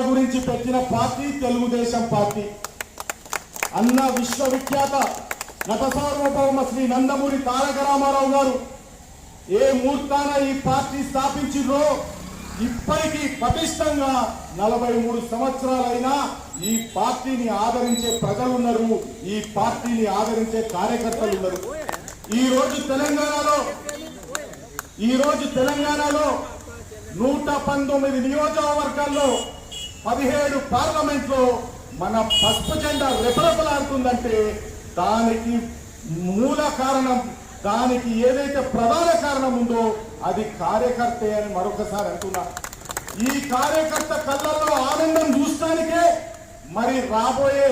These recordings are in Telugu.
పెట్టిన పార్టీ తెలుగుదేశం పార్టీ. అన్న విశ్వవిఖ్యాత నట సార్వభౌమ శ్రీ నందమూరి తారక రామారావు గారు ఏ ముహూర్తాన ఈ పార్టీ స్థాపించిందో ఇప్పటికీ పటిష్టంగా నలభై మూడు సంవత్సరాలైనా ఈ పార్టీని ఆదరించే ప్రజలు ఉన్నారు ఈ పార్టీని ఆదరించే కార్యకర్తలు ఉన్నారు ఈ రోజు తెలంగాణలో ఈ రోజు తెలంగాణలో నూట పంతొమ్మిది నియోజకవర్గాల్లో పదిహేడు పార్లమెంట్లో మన పసుపు జెండా రెపరెపలాడుతుందంటే దానికి మూల కారణం దానికి ఏదైతే ప్రధాన కారణం ఉందో అది కార్యకర్తే అని మరొకసారి అంటున్నా. ఈ కార్యకర్త కళ్ళల్లో ఆనందం చూస్తానికే మరి రాబోయే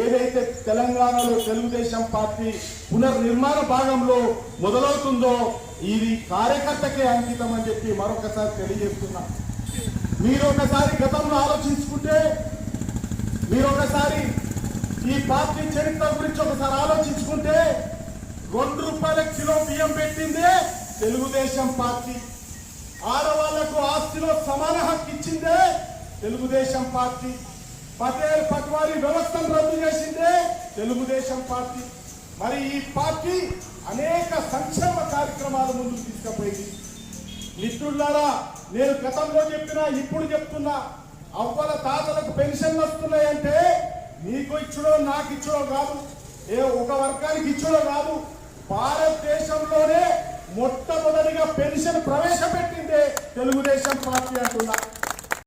ఏదైతే తెలంగాణలో తెలుగుదేశం పార్టీ పునర్నిర్మాణ భాగంలో మొదలవుతుందో ఇది కార్యకర్తకే అంకితం అని చెప్పి మరొకసారి తెలియజేస్తున్నా. మీరు ఒకసారి గతంలో ఆలోచన మీరు ఒకసారి ఈ పార్టీ చరిత్ర గురించి ఒకసారి ఆలోచించుకుంటే రెండు రూపాయల కిలో బియ్యం పెట్టిందే తెలుగుదేశం పార్టీ. ఆడవాళ్ళకు ఆస్తిలో సమాన హక్కు ఇచ్చిందే తెలుగుదేశం పార్టీ. పటేల్ పట్వారి వ్యవస్థను రద్దు చేసిందే తెలుగుదేశం పార్టీ. మరి ఈ పార్టీ అనేక సంక్షేమ కార్యక్రమాలు ముందుకు తీసుకుపోయింది. మిత్రులారా నేను గతంలో చెప్పినా ఇప్పుడు చెప్తున్నా అవ్వల తాతలకు పెన్షన్లు వస్తున్నాయంటే నీకు ఇచ్చుడో నాకు ఇచ్చుడో కాదు. ఏ ఒక వర్గానికి ఇచ్చుడో కాదు. భారతదేశంలోనే మొట్టమొదటిగా పెన్షన్ ప్రవేశపెట్టిందే తెలుగుదేశం పార్టీ అంటున్నా.